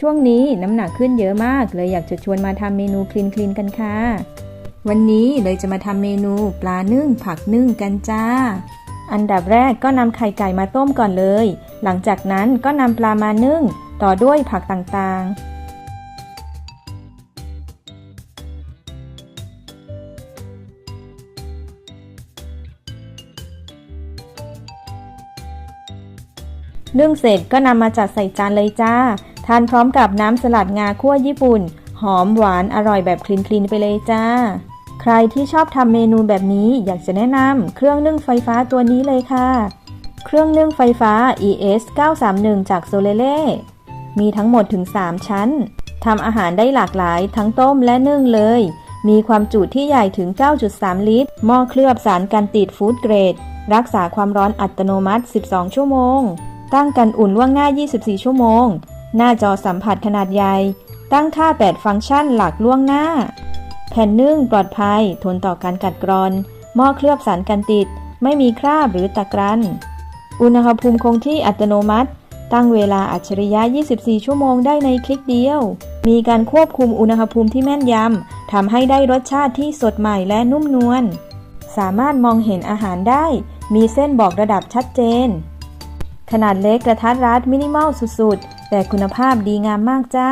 ช่วงนี้น้ำหนักขึ้นเยอะมาก เลยอยากจะชวนมาทำเมนูคลีนคลีนกันค่ะ วันนี้เลยจะมาทำเมนูปลานึ่งผักนึ่งกันจ้า อันดับแรกก็นำไข่ไก่มาต้มก่อนเลย หลังจากนั้นก็นำปลามานึ่ง ต่อด้วยผักต่างๆนึ่งเสร็จก็นำมาจัดใส่จานเลยจ้า ทานพร้อมกับน้ำสลัดงาคั่วญี่ปุ่น หอมหวานอร่อยแบบคลีนคลีนๆไปเลยจ้า ใครที่ชอบทำเมนูแบบนี้อยากจะแนะนำเครื่องนึ่งไฟฟ้าตัวนี้เลยค่ะ เครื่องนึ่งไฟฟ้า ES 931จากโซเลเล่มีทั้งหมดถึง 3 ชั้นทำอาหารได้หลากหลายทั้งต้มและนึ่งเลย มีความจุที่ใหญ่ถึง 9.3 ลิตร หม้อเคลือบสารกันติดฟู้ดเกรด รักษาความร้อนอัตโนมัติ 12 ชั่วโมง ตั้งกันอุ่นล่วงหน้า 24 ชั่วโมง หน้าจอสัมผัสขนาดใหญ่ ตั้งค่า 8 ฟังก์ชันหลักล่วงหน้า แผ่นนึ่งปลอดภัย ทนต่อการกัดกร่อน หม้อเคลือบสารกันติด ไม่มีคราบหรือตะกรัน อุณหภูมิคงที่อัตโนมัติ ตั้งเวลาอัจฉริยะ 24 ชั่วโมงได้ในคลิกเดียว มีการควบคุมอุณหภูมิที่แม่นยำ ทำให้ได้รสชาติที่สดใหม่และนุ่มนวล สามารถมองเห็นอาหารได้ มีเส้นบอกระดับชัดเจน ขนาดเล็กกระทัดรัดมินิมอลสุดๆ แต่คุณภาพดีงามมากจ้า